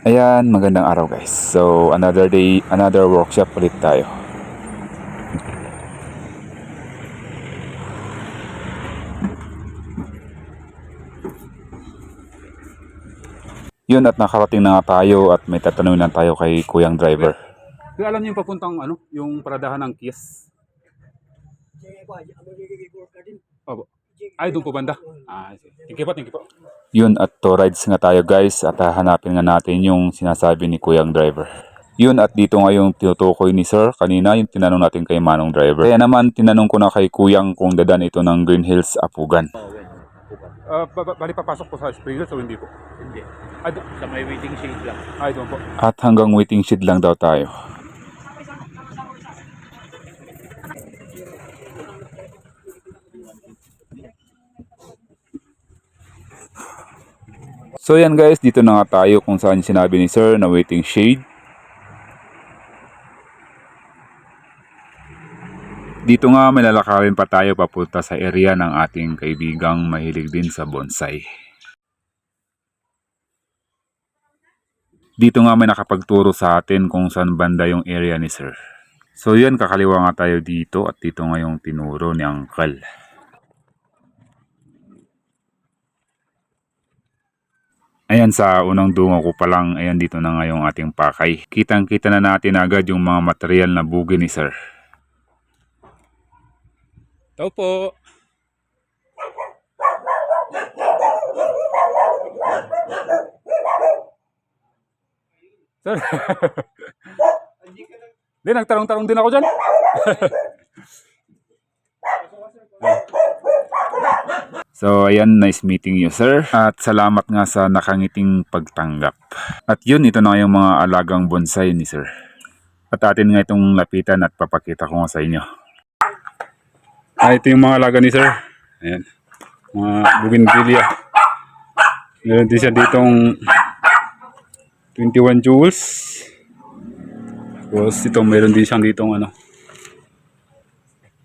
Ayan, magandang araw guys. So, another day, another workshop ulit tayo. Yun at nakarating na nga tayo at may tatanungin lang tayo kay Kuyang Driver. Kaya alam niyo yung papuntang ano, yung paradahan ng Kies. Opo. Ay, doon po banda. Ah, sige. thank you po, thank you po. Yun at to rides nga tayo guys at hahanapin nga natin yung sinasabi ni Kuyang Driver. Yun at dito nga yung tinutukoy ni Sir kanina yung tinanong natin kay Manong Driver. Kaya naman tinanong ko na kay Kuyang kung dadan ito ng Green Hills Apugan. Ah, ba- ba- bali papasok po sa Springer o hindi po? Hindi. Ay, doon. Sa may waiting shade lang. Ay, doon po. At hanggang waiting shed lang daw tayo. So yan guys, dito na nga tayo kung saan sinabi ni Sir na waiting shade. Dito nga may lalakarin pa tayo papunta sa area ng ating kaibigang mahilig din sa bonsai. Dito nga may nakapagturo sa atin kung saan banda yung area ni Sir. So yan, kakaliwa nga tayo dito at dito nga yung tinuro ni Uncle. Ayan sa unang dungo ko pa lang, ayan dito na nga yung ating pakay. Kitang kita na natin agad yung mga material na bugi ni Sir. Tao po. Sir. Hindi, nagtarong-tarong din ako dyan. So ayan, nice meeting you sir. At salamat nga sa nakangiting pagtanggap. At yun, ito na yung mga alagang bonsai ni sir. At atin nga itong lapitan at papakita ko nga sa inyo. Ah, ito yung mga alaga ni sir. Ayan. Mga bougainvillea. Meron din siya ditong 21 jewels. Tapos ito, meron din siyang ditong ano.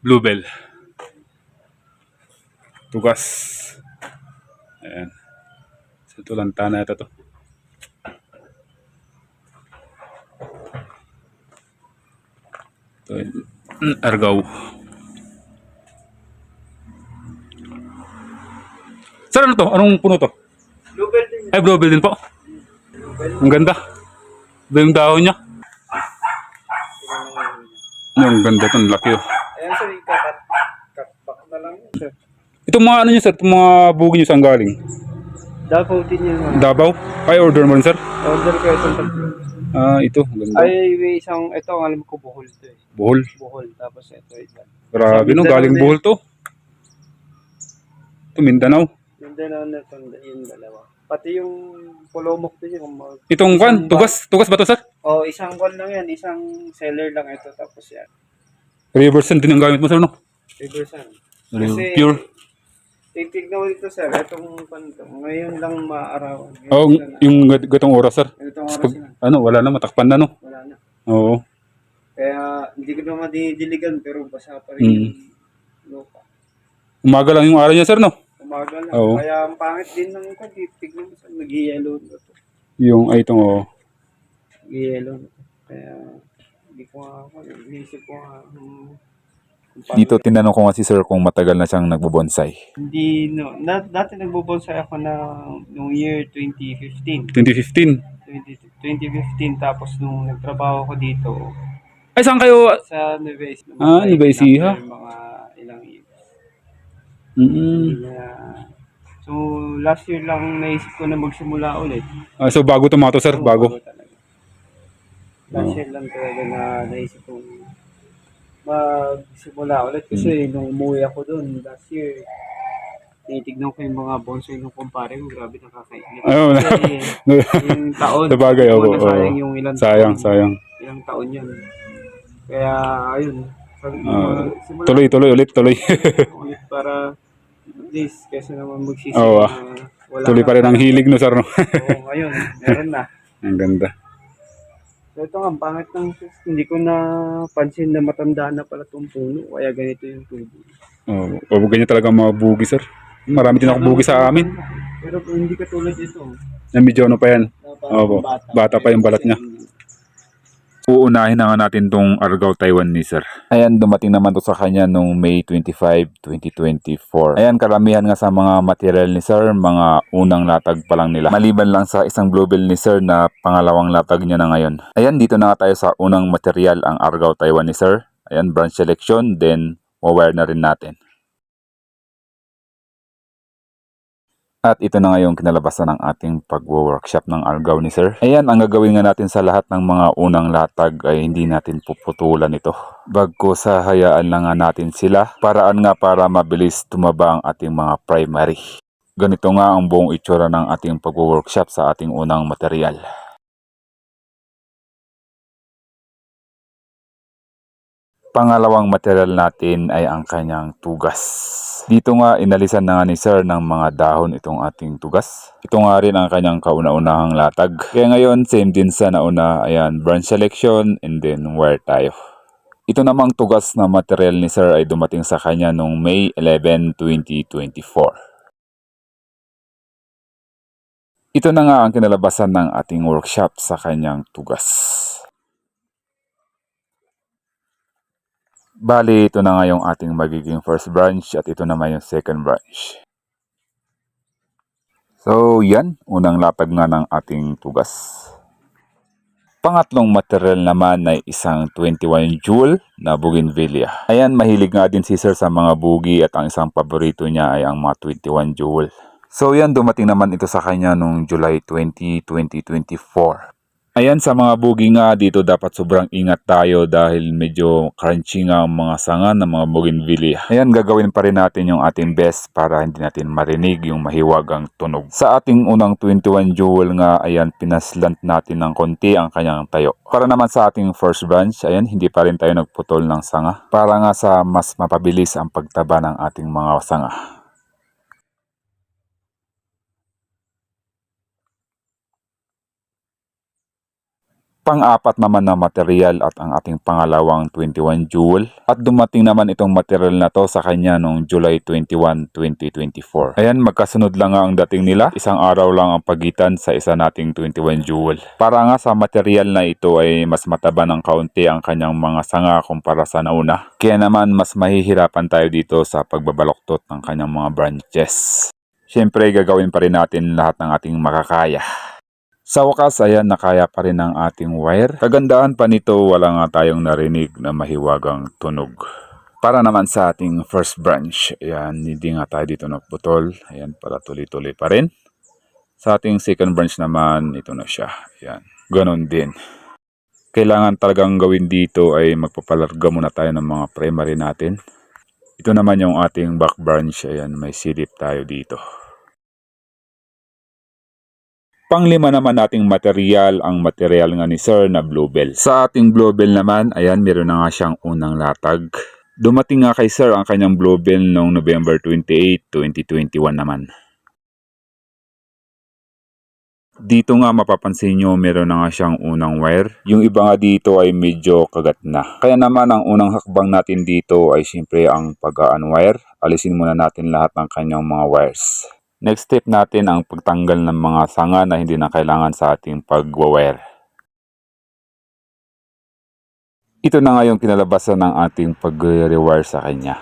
Bluebell. Tugas. Ayan. Sa ito lantana ito to. Ito, mm, argaw. Sir, ano to? Anong puno to? Bluebell din. Ay, bluebell din po. Ang ganda. Ito yung dahon niya. Ang ganda ito, ang laki oh. Ayan sir, ikakat. Cut back na lang yun sir. Itong mga ano niyo sir, itong mga bugi niyo saan galing? Davao din yun. Davao? Ay, order mo rin sir? Order ko itong tatlo. Ah, ito. Ganda. Ay, may isang, ito ang alam ko buhol to eh. Buhol. Buhol. Tapos ito, ito. Grabe no, Mindanao galing buhol to. Ito, Mindanao. Dalawa na ito, yung dalawa. Pati yung polomok din yung mag... Itong kwan, tugas, tugas ba to sir? Oh, isang kwan lang yan. Isang seller lang ito. Tapos yan. Riverson din ang gamit mo sir no? Riversan. Kasi, Pure. Titignan mo dito sir. Itong kwan to. Ngayon lang maarawan. Ngayon Oh, lang yung gat- gatong oras sir. Itong oras Pag, na. ano, wala na, matakpan na no? Wala na. Oo. Kaya hindi ko naman dinidiligan pero basa pa Mm. rin yung lupa. Umaga lang yung araw niya sir no? Umaga lang. Oo. Kaya ang pangit din ng kwan. Tignan mo sa nag-yellow na to. Yung, ay itong, oh. Nag-yellow na to. Kaya hindi ko nga ako. Inisip ko nga. hmm, Dito tinanong ko nga si Sir kung matagal na siyang nagbobonsai. Hindi, no. Na, dati nagbubonsai ako na noong year 2015. 2015. 20, 2015 tapos nung nagtrabaho ko dito Ay, saan kayo? sa Nueva Ecija. Ah, Nueva Ecija. Mga ilang years. Mm Kaya, so, last year lang naisip ko na magsimula ulit. Ah, so, bago tomato, sir? Oo, Bago? talaga. Last year lang talaga na naisip kong magsimula ulit. Kasi nung umuwi ako doon last year, tinitignan ko yung mga bonsai ng kumpare ko. Grabe nakakainit. Ayun. Kasi yung taon. Sa bagay, hindi ko oo, na sayang yung ilang Sayang, taon. sayang. Ilang taon yun. Kaya, ayun. Sabi simula Tuloy, tuloy, ulit, tuloy. ulit para at least kasi naman magsisi Oo, ah. na wala tuloy pa rin ang hilig no, sir, no? Oo, ngayon, meron na. ang ganda. So ito ang pangit ng hindi ko na pansin na matanda na pala itong puno. Kaya ganito yung tubo. Oh, oh, ganyan talaga mga bugi, sir. Marami din ako bugi sa amin. Pero hindi katulad ito. Na medyo ano pa yan. Opo, bata pa yung balat niya. Uunahin na nga natin tong Argao Taiwan ni Sir. Ayan, dumating naman to sa kanya nung May 25, 2024. Ayan, karamihan nga sa mga material ni Sir, mga unang latag pa lang nila. Maliban lang sa isang bluebill ni Sir na pangalawang latag niya na ngayon. Ayan, dito na tayo sa unang material, ang Argao Taiwan ni Sir. Ayan, branch selection, then wire na rin natin. At ito na nga yung kinalabasan ng ating pag-workshop ng Argao ni Sir. Ayan, ang gagawin nga natin sa lahat ng mga unang latag ay hindi natin puputulan ito. Bagko sa hayaan lang nga natin sila, paraan nga para mabilis tumaba ang ating mga primary. Ganito nga ang buong itsura ng ating pag-workshop sa ating unang material. Pangalawang material natin ay ang kanyang tugas. Dito nga inalisan na nga ni Sir ng mga dahon itong ating tugas. Ito nga rin ang kanyang kauna-unahang latag. Kaya ngayon same din sa nauna, ayan, branch selection and then wire tayo. Ito namang tugas na material ni Sir ay dumating sa kanya noong May 11, 2024. Ito na nga ang kinalabasan ng ating workshop sa kanyang tugas. Bali, ito na nga yung ating magiging first branch at ito naman yung second branch. So, yan. Unang latag nga ng ating tugas. Pangatlong material naman ay isang 21 joule na bougainvillea. Ayan, mahilig nga din si Sir sa mga bugi at ang isang paborito niya ay ang mga 21 joule. So yan, dumating naman ito sa kanya noong July 20, 2024. Ayan, sa mga bugi nga dito dapat sobrang ingat tayo dahil medyo crunchy nga ang mga sanga ng mga bougainvillea. Ayan, gagawin pa rin natin yung ating best para hindi natin marinig yung mahiwagang tunog. Sa ating unang 21 jewel nga, ayan, pinaslant natin ng konti ang kanyang tayo. Para naman sa ating first branch, ayan, hindi pa rin tayo nagputol ng sanga. Para nga sa mas mapabilis ang pagtaba ng ating mga sanga. Pang-apat naman na material at ang ating pangalawang 21 jewel. At dumating naman itong material na to sa kanya noong July 21, 2024. Ayan, magkasunod lang nga ang dating nila. Isang araw lang ang pagitan sa isa nating 21 jewel. Para nga sa material na ito ay mas mataba ng kaunti ang kanyang mga sanga kumpara sa nauna. Kaya naman mas mahihirapan tayo dito sa pagbabaloktot ng kanyang mga branches. Siyempre, gagawin pa rin natin lahat ng ating makakaya. Sa wakas, ayan, nakaya pa rin ang ating wire. Kagandaan pa nito, wala nga tayong narinig na mahiwagang tunog. Para naman sa ating first branch, ayan, hindi nga tayo dito nagputol. Ayan, para tuloy-tuloy pa rin. Sa ating second branch naman, ito na siya. Ayan, ganon din. Kailangan talagang gawin dito ay magpapalarga muna tayo ng mga primary natin. Ito naman yung ating back branch. Ayan, may silip tayo dito. Panglima naman nating material, ang material nga ni Sir na Bluebell. Sa ating Bluebell naman, ayan, meron na nga siyang unang latag. Dumating nga kay Sir ang kanyang Bluebell noong November 28, 2021 naman. Dito nga mapapansin nyo meron na nga siyang unang wire. Yung iba nga dito ay medyo kagat na. Kaya naman ang unang hakbang natin dito ay siyempre ang pag-unwire. Alisin muna natin lahat ng kanyang mga wires. Next step natin ang pagtanggal ng mga sanga na hindi na kailangan sa ating pagwawire. Ito na nga yung kinalabasan ng ating pag-rewire sa kanya.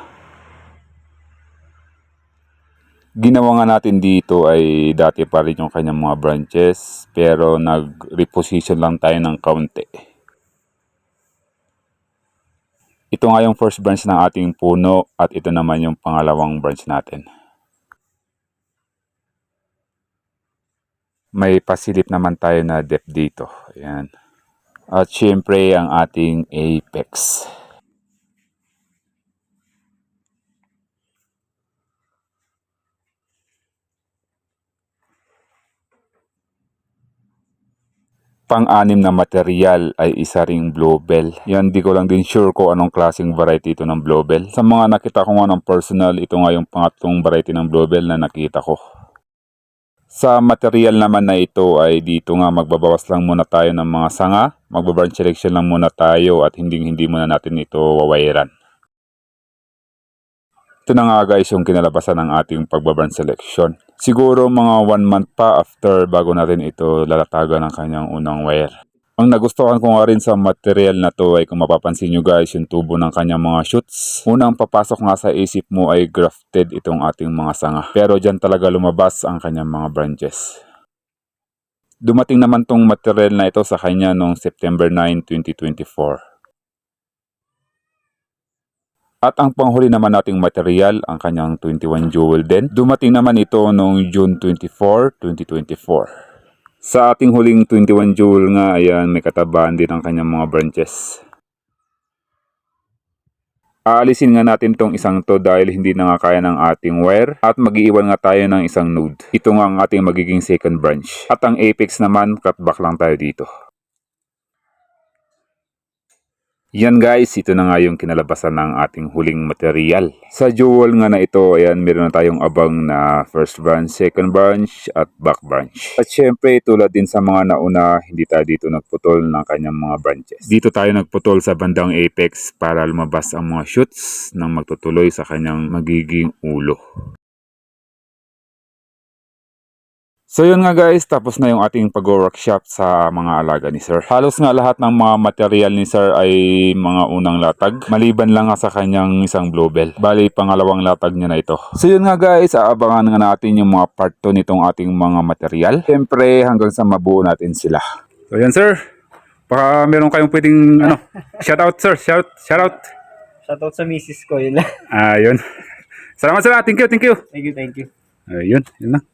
Ginawa nga natin dito ay dati pa rin yung kanyang mga branches pero nag-reposition lang tayo ng kaunti. Ito nga yung first branch ng ating puno at ito naman yung pangalawang branch natin. May pasilip naman tayo na depth dito. Ayan. At syempre ang ating apex. Pang-anim na material ay isa ring Blowbell. Yan, di ko lang din sure kung anong klaseng variety ito ng Blowbell. Sa mga nakita ko nga ng personal, ito nga yung pangatlong variety ng Blowbell na nakita ko. Sa material naman na ito ay dito nga magbabawas lang muna tayo ng mga sanga, magbabranch selection lang muna tayo at hindi hindi muna natin ito wawairan. Ito na nga guys yung kinalabasan ng ating pagbabrand selection. Siguro mga one month pa after bago natin ito lalatagan ng kanyang unang wire. Ang nagustuhan ko nga rin sa material na to ay kung mapapansin nyo guys yung tubo ng kanyang mga shoots. Unang papasok nga sa isip mo ay grafted itong ating mga sanga. Pero dyan talaga lumabas ang kanyang mga branches. Dumating naman tong material na ito sa kanya noong September 9, 2024. At ang panghuli naman nating material, ang kanyang 21 jewel din. Dumating naman ito noong June 24, 2024. Sa ating huling 21 jewel nga, ayan, may katabaan din ang kanyang mga branches. Aalisin nga natin tong isang to dahil hindi na nga kaya ng ating wire at mag-iiwan nga tayo ng isang node. Ito nga ang ating magiging second branch. At ang apex naman, cutback lang tayo dito. Yan guys, ito na nga yung kinalabasan ng ating huling material. Sa jewel nga na ito, ayan, meron na tayong abang na first branch, second branch, at back branch. At syempre, tulad din sa mga nauna, hindi tayo dito nagputol ng kanyang mga branches. Dito tayo nagputol sa bandang apex para lumabas ang mga shoots ng magtutuloy sa kanyang magiging ulo. So yun nga guys, tapos na yung ating pag-workshop sa mga alaga ni Sir. Halos nga lahat ng mga material ni Sir ay mga unang latag. Maliban lang nga sa kanyang isang bluebell. Bali, pangalawang latag niya na ito. So yun nga guys, aabangan nga natin yung mga part 2 nitong ating mga material. Siyempre, hanggang sa mabuo natin sila. So yan sir. Baka meron kayong pwedeng ano, shout out sir, shout shout out. Shoutout sa misis ko, yun lang. Ayun. Salamat sir. ah. Thank you, thank you. thank you, thank you. Ayun, yun na.